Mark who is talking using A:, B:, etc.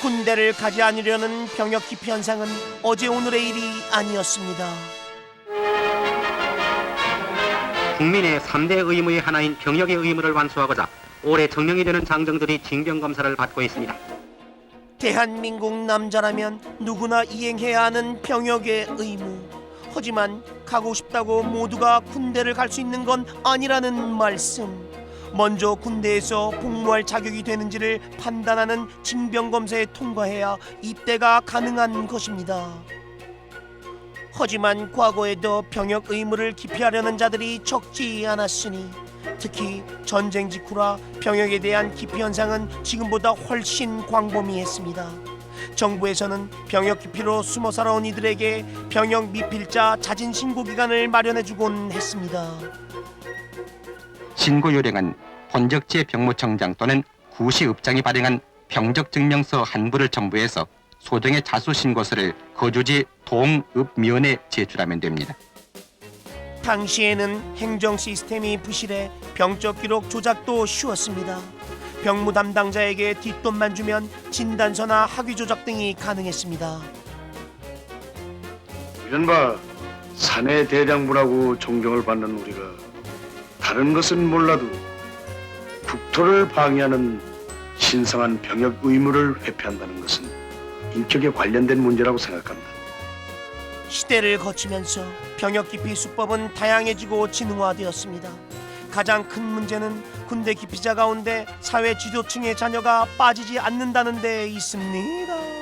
A: 군대를 가지 않으려는 병역 기피 현상은 어제 오늘의 일이 아니었습니다.
B: 국민의 3대 의무의 하나인 병역의 의무를 완수하고자 올해 정령이 되는 장정들이 징병 검사를 받고 있습니다.
A: 대한민국 남자라면 누구나 이행해야 하는 병역의 의무. 하지만 가고 싶다고 모두가 군대를 갈 수 있는 건 아니라는 말씀. 먼저 군대에서 복무할 자격이 되는지를 판단하는 징병 검사에 통과해야 입대가 가능한 것입니다. 하지만 과거에도 병역 의무를 기피하려는 자들이 적지 않았으니 특히 전쟁 직후라 병역에 대한 기피 현상은 지금보다 훨씬 광범위했습니다. 정부에서는 병역 기피로 숨어 살아온 이들에게 병역 미필자 자진 신고 기간을 마련해 주곤 했습니다.
C: 신고 요령은 본적지 병무청장 또는 구시읍장이 발행한 병적증명서 한 부를 첨부해서 소정의 자수 신고서를 거주지 동읍면에 제출하면 됩니다.
A: 당시에는 행정 시스템이 부실해 병적 기록 조작도 쉬웠습니다. 병무 담당자에게 뒷돈만 주면 진단서나 학위 조작 등이 가능했습니다.
D: 이른바 사내 대장부라고 존경을 받는 우리가 다른 것은 몰라도 국토를 방해하는 신성한 병역 의무를 회피한다는 것은 인격에 관련된 문제라고 생각합니다.
A: 시대를 거치면서 병역 기피 수법은 다양해지고 진흥화되었습니다. 가장 큰 문제는 군대 기피자 가운데 사회 지도층의 자녀가 빠지지 않는다는 데 있습니다.